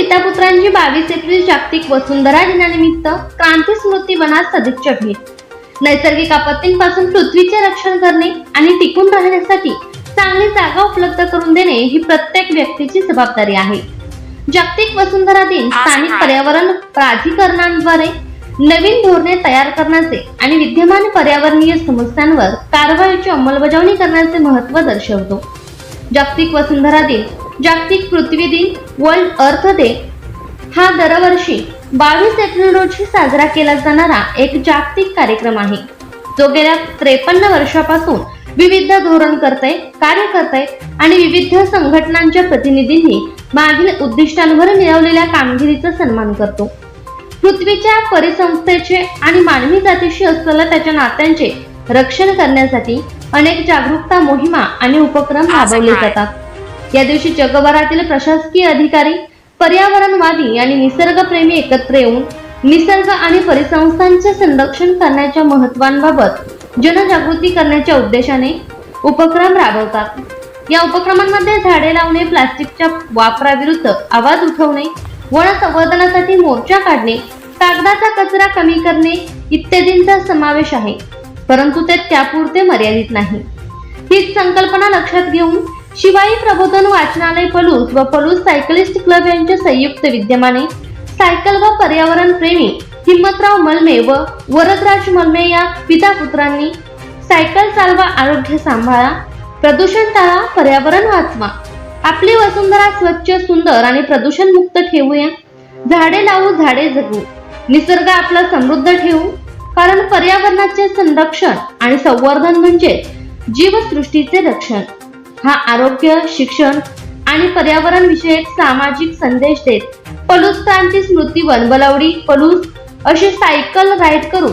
पिता पुत्रांची बावीस एप्रिल जागतिक वसुंधरा दिनानिमित्त क्रांती स्मृती वनात सदिच्छा भेट. नैसर्गिक आपत्तींपासून पृथ्वीचे रक्षण करणे आणि टिकून राहण्यासाठी चांगली जागा उपलब्ध करून देणे ही प्रत्येक व्यक्तीची जबाबदारी आहे. जागतिक वसुंधरा दिन स्थानिक पर्यावरण प्राधिकरणांद्वारे नवीन धोरणे तयार करण्याचे आणि विद्यमान पर्यावरणीय समस्यांवर कारवाईची अंमलबजावणी करण्याचे महत्त्व दर्शवतो. जागतिक वसुंधरा दिन जागतिक पृथ्वी दिन वर्ल्ड अर्थ डे हा दरवर्षी बावीस एप्रिल रोजी साजरा केला जाणारा एक जागतिक कार्यक्रम आहे. जो गेल्या त्रेपन्न वर्षापासून विविध धोरणकर्ते कार्यकर्ते आणि विविध संघटनांच्या प्रतिनिधींनी मागील उद्दिष्टांवर मिळवलेल्या कामगिरीचा सन्मान करतो. पृथ्वीच्या परिसंस्थेचे आणि मानवी जातीशी असलेल्या त्याच्या नात्यांचे रक्षण करण्यासाठी अनेक जागरूकता मोहिमा आणि उपक्रम राबवले जातात. या दिवशी जगभरातील प्रशासकीय अधिकारी पर्यावरणवादी आणि निसर्गप्रेमी एकत्र येऊन निसर्ग आणि परिसंस्थांचे संरक्षण करण्याच्या महत्वांबाबत जनजागृती करण्याच्या उद्देशाने उपक्रम राबवतात. या उपक्रमांमध्ये झाडे लावणे प्लास्टिकच्या वापराविरुद्ध आवाज उठवणे वन संवर्धनासाठी मोर्चा काढणे कागदाचा कचरा कमी करणे इत्यादींचा समावेश आहे. परंतु ते त्यापुरते मर्यादित नाही. हीच संकल्पना लक्षात घेऊन शिवाई प्रबोधन वाचनालय पलूस व पलूस सायकलिस्ट क्लब यांच्या संयुक्त विद्यमाने सायकल व पर्यावरण प्रेमी हिम्मतराव मलमे व वरदराज मलमे या पिता पुत्रांनी सायकल चालवा आरोग्य सांभाळा प्रदूषण टाळा पर्यावरण वाचवा. आपली वसुंधरा स्वच्छ सुंदर आणि प्रदूषण मुक्त ठेवूया. झाडे लावू झाडे जगू. निसर्ग आपला समृद्ध ठेवू. कारण पर्यावरणाचे संरक्षण आणि संवर्धन म्हणजे जीवसृष्टीचे रक्षण. हा आरोग्य शिक्षण आणि पर्यावरण विषयक सामाजिक संदेश देत. पलुस्तानची स्मृती वनबलवडी पलूस असे सायकल राईड करून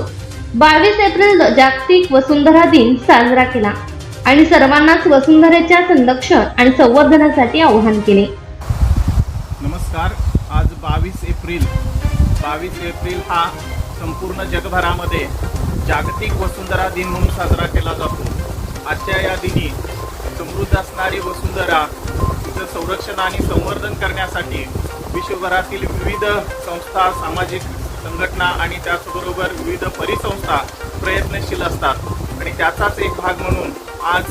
बावीस एप्रिल जागतिक वसुंधरा दिन साजरा केला आणि सर्वांनाच वसुंधरेच्या संरक्षण आणि संवर्धनासाठी आवाहन केले. नमस्कार. आज बावीस एप्रिल. बावीस एप्रिल हा संपूर्ण जगभरामध्ये जागतिक वसुंधरा दिन म्हणून साजरा केला जातो. आजच्या या दिनी समृद्ध असणारी वसुंधरा तिचं संरक्षण आणि संवर्धन करण्यासाठी विश्वभरातील विविध संस्था सामाजिक संघटना आणि त्याचबरोबर विविध परिसंस्था प्रयत्नशील असतात. आणि त्याचाच एक भाग म्हणून आज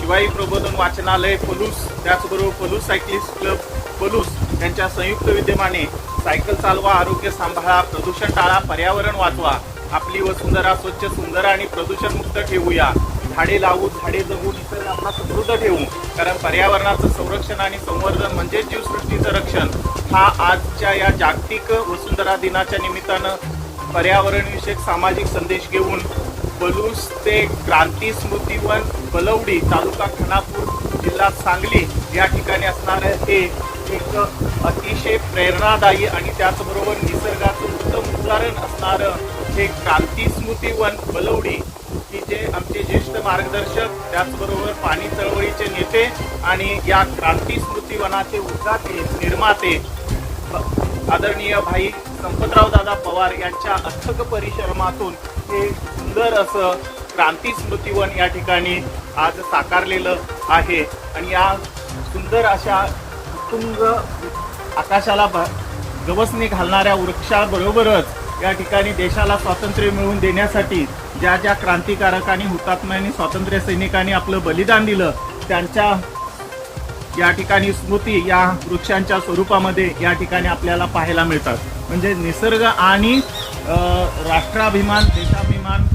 शिवाई प्रबोधन वाचनालय पलूस त्याचबरोबर पलूस सायकलिस्ट क्लब पलूस यांच्या संयुक्त विद्यमाने सायकल चालवा आरोग्य सांभाळा प्रदूषण टाळा पर्यावरण वाचवा आपली वसुंधरा स्वच्छ सुंदर आणि प्रदूषणमुक्त ठेवूया. झाडे लावू झाडे जगू निसर्ग आपला समृद्ध ठेवू. कारण पर्यावरणाचं संरक्षण आणि संवर्धन म्हणजे जीवसृष्टीचं रक्षण. हा आजच्या या जागतिक वसुंधरा दिनाच्या निमित्तानं पर्यावरणविषयक सामाजिक संदेश घेऊन बलूस ते क्रांती स्मृतीवन बलवडी तालुका खानापूर जिल्हा सांगली या ठिकाणी असणारं हे एक अतिशय प्रेरणादायी आणि त्याचबरोबर निसर्गाचं उत्तम उदाहरण असणारं हे क्रांती स्मृतीवन बलवडी की जे आमचे ज्येष्ठ मार्गदर्शक त्याचबरोबर पाणी चळवळीचे नेते आणि या क्रांती स्मृतीवनाचे उद्घाते निर्माते आदरणीय भाई संपतराव दादा पवार यांच्या अथक परिश्रमातून हे सुंदर असं क्रांती स्मृतीवन या ठिकाणी आज साकारलेलं आहे. आणि या सुंदर अशा उत्तुंग आकाशाला भ- गवसणी घालणाऱ्या वृक्षाबरोबरच या ठिकाणी देशाला स्वातंत्र्य मिळवून देण्यासाठी ज्या ज्या क्रांतिकारकांनी हुतात्म्यांनी स्वातंत्र्य सैनिकांनी आपलं बलिदान दिलं त्यांच्या या ठिकाणी स्मृती या वृक्षांच्या स्वरूपामध्ये या ठिकाणी आपल्याला पाहायला मिळतात. म्हणजे निसर्ग आणि राष्ट्राभिमान देशाभिमान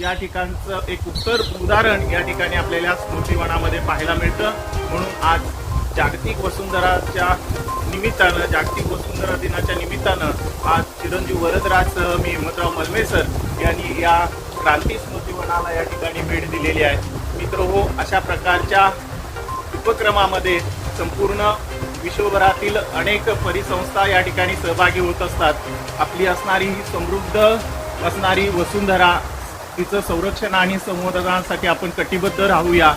या ठिकाणचं एक उत्तर उदाहरण या ठिकाणी आपल्याला स्मृतीवनामध्ये पाहायला मिळतं. म्हणून आज जागतिक वसुंधराच्या निमित्तानं जागतिक वसुंधरा दिनाच्या निमित्तानं आज चिरंजीव वरदराज मी हिम्मतराव मलमेसर यांनी या क्रांती स्मृतीवनाला या ठिकाणी भेट दिलेली आहे. मित्र हो अशा प्रकारच्या उपक्रमामध्ये संपूर्ण विश्वभरातील अनेक परिसंस्था या ठिकाणी सहभागी होत असतात. आपली असणारी ही समृद्ध असणारी वसुंधरा तिचं संरक्षण आणि संवर्धनासाठी आपण कटिबद्ध राहूया.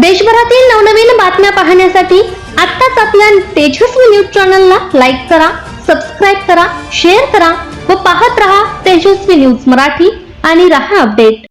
देशभरातील नवनवीन बातम्या पाहण्यासाठी आत्ताच आपल्या तेजस्वी न्यूज चॅनलला लाईक करा सबस्क्राईब करा शेअर करा व पाहत रहा तेजस्वी न्यूज मराठी आणि रहा अपडेट.